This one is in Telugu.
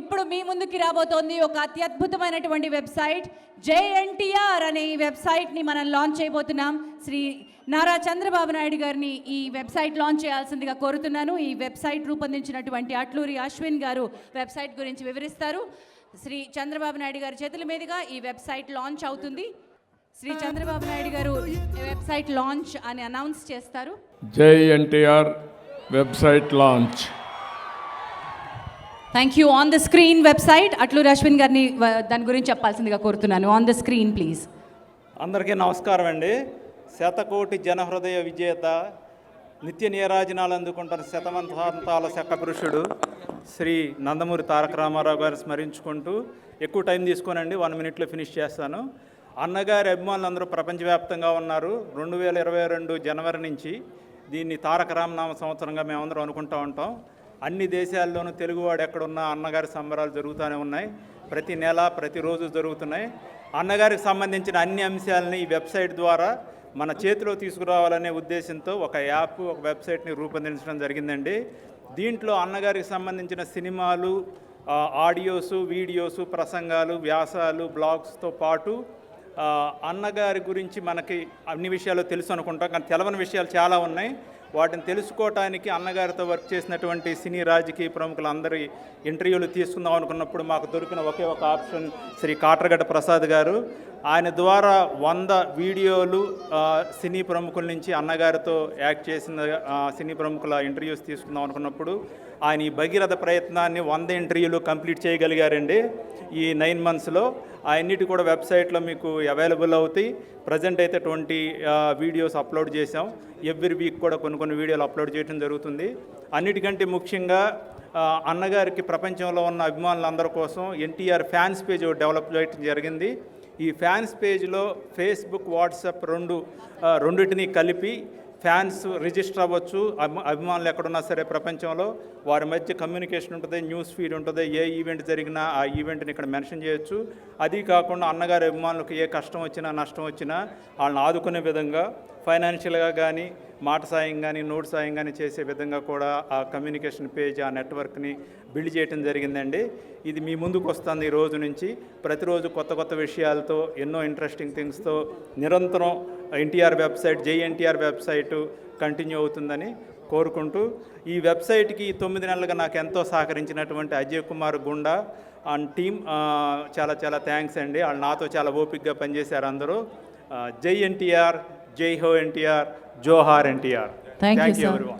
ఇప్పుడు మీ ముందుకి రాబోతోంది ఒక అత్యద్భుతమైనటువంటి వెబ్సైట్ జేఎన్టీఆర్ అనే ఈ వెబ్సైట్ని మనం లాంచ్ చేయబోతున్నాం. శ్రీ నారా చంద్రబాబు నాయుడు గారిని ఈ వెబ్సైట్ లాంచ్ చేయాల్సిందిగా కోరుతున్నాను. ఈ వెబ్సైట్ రూపొందించినటువంటి అట్లూరి అశ్విన్ గారు వెబ్సైట్ గురించి వివరిస్తారు. శ్రీ చంద్రబాబు నాయుడు గారి చేతుల మీదుగా ఈ వెబ్సైట్ లాంచ్ అవుతుంది. శ్రీ చంద్రబాబు నాయుడు గారు ఈ వెబ్సైట్ లాంచ్ అని అనౌన్స్ చేస్తారు. జై NTR website launch thank you on the screen website Atluri Ashwin గారిని దాని గురించి చెప్పాల్సిందిగా కోరుతున్నాను. ఆన్ ద స్క్రీన్ ప్లీజ్ అందరికీ నమస్కారం అండి. శతకోటి జనహృదయ విజేత నిత్య నీరాజనాలు అందుకుంటున్న శతవంతాల శక పురుషుడు శ్రీ నందమూరి తారక రామారావు గారు స్మరించుకుంటూ ఎక్కువ టైం తీసుకోనండి. వన్ మినిట్లో ఫినిష్ చేస్తాను. అన్నగారి అభిమానులు అందరూ ప్రపంచవ్యాప్తంగా ఉన్నారు. రెండు వేల ఇరవై రెండు జనవరి నుంచి దీన్ని తారక రామనామ సంవత్సరంగా మేమందరం అనుకుంటూ ఉంటాం. అన్ని దేశాల్లోనూ తెలుగువాడు ఎక్కడున్నా అన్నగారి సంబరాలు జరుగుతూనే ఉన్నాయి. ప్రతి నెల ప్రతిరోజు జరుగుతున్నాయి. అన్నగారికి సంబంధించిన అన్ని అంశాలని ఈ వెబ్సైట్ ద్వారా మన చేతిలో తీసుకురావాలనే ఉద్దేశంతో ఒక యాప్ ఒక వెబ్సైట్ని రూపొందించడం జరిగిందండి. దీంట్లో అన్నగారికి సంబంధించిన సినిమాలు ఆడియోసు వీడియోసు ప్రసంగాలు వ్యాసాలు బ్లాగ్స్తో పాటు అన్నగారి గురించి మనకి అన్ని విషయాలు తెలుసు అనుకుంటాం కానీ తెలవని విషయాలు చాలా ఉన్నాయి. వాటిని తెలుసుకోవటానికి అన్నగారితో వర్క్ చేసినటువంటి సినీ రాజకీయ ప్రముఖులందరి ఇంటర్వ్యూలు తీసుకుందాం అనుకున్నప్పుడు మాకు దొరికిన ఒకే ఒక ఆప్షన్ శ్రీ కాట్రగడ్డ ప్రసాద్ గారు. ఆయన ద్వారా వంద వీడియోలు సినీ ప్రముఖుల నుంచి అన్నగారితో యాక్ట్ చేసిన సినీ ప్రముఖుల ఇంటర్వ్యూస్ తీసుకుందాం అనుకున్నప్పుడు ఆయన ఈ భగీరథ ప్రయత్నాన్ని వంద ఇంటర్వ్యూలు కంప్లీట్ చేయగలిగారండి. ఈ నైన్ మంత్స్లో అన్నిటి కూడా వెబ్సైట్లో మీకు అవైలబుల్ అవుతాయి. ప్రజెంట్ అయితే ట్వంటీ వీడియోస్ అప్లోడ్ చేసాం ఎవ్రీ వీక్ కూడా కొన్ని కొన్ని వీడియోలు అప్లోడ్ చేయడం జరుగుతుంది. అన్నిటికంటే ముఖ్యంగా అన్నగారికి ప్రపంచంలో ఉన్న అభిమానులందరి కోసం ఎన్టీఆర్ ఫ్యాన్స్ పేజ్ డెవలప్ చేయడం జరిగింది. ఈ ఫ్యాన్స్ పేజ్లో ఫేస్బుక్ వాట్సాప్ రెండు రెండింటిని కలిపి ఫ్యాన్స్ రిజిస్టర్ అవ్వచ్చు. అభిమానులు ఎక్కడున్నా సరే ప్రపంచంలో వారి మధ్య కమ్యూనికేషన్ ఉంటుంది న్యూస్ ఫీడ్ ఉంటుంది ఏ ఈవెంట్ జరిగినా ఆ ఈవెంట్ని ఇక్కడ మెన్షన్ చేయొచ్చు. అది కాకుండా అన్నగారి అభిమానులకు ఏ కష్టం వచ్చినా నష్టం వచ్చినా వాళ్ళని ఆదుకునే విధంగా ఫైనాన్షియల్గా కానీ మాట సాయం కానీ నోట్ సాయం కానీ చేసే విధంగా కూడా ఆ కమ్యూనికేషన్ పేజ్ ఆ నెట్వర్క్ని బిల్డ్ చేయడం జరిగిందండి. ఇది మీ ముందుకు వస్తుంది ఈ రోజు నుంచి. ప్రతిరోజు కొత్త కొత్త విషయాలతో ఎన్నో ఇంట్రెస్టింగ్ థింగ్స్తో నిరంతరం ఎన్టీఆర్ వెబ్సైట్ జేఎన్టీఆర్ వెబ్సైట్ కంటిన్యూ అవుతుందని కోరుకుంటూ ఈ వెబ్సైట్కి తొమ్మిది నెలలుగా నాకు ఎంతో సహకరించినటువంటి అజయ్ కుమార్ గుండా అండ్ టీమ్ చాలా చాలా థ్యాంక్స్ అండి. వాళ్ళు నాతో చాలా ఓపిక్గా పనిచేశారు అందరూ. జై ఎన్టీఆర్ జై హో ఎన్టీఆర్ జోహార్ ఎన్టీఆర్ sir. everyone.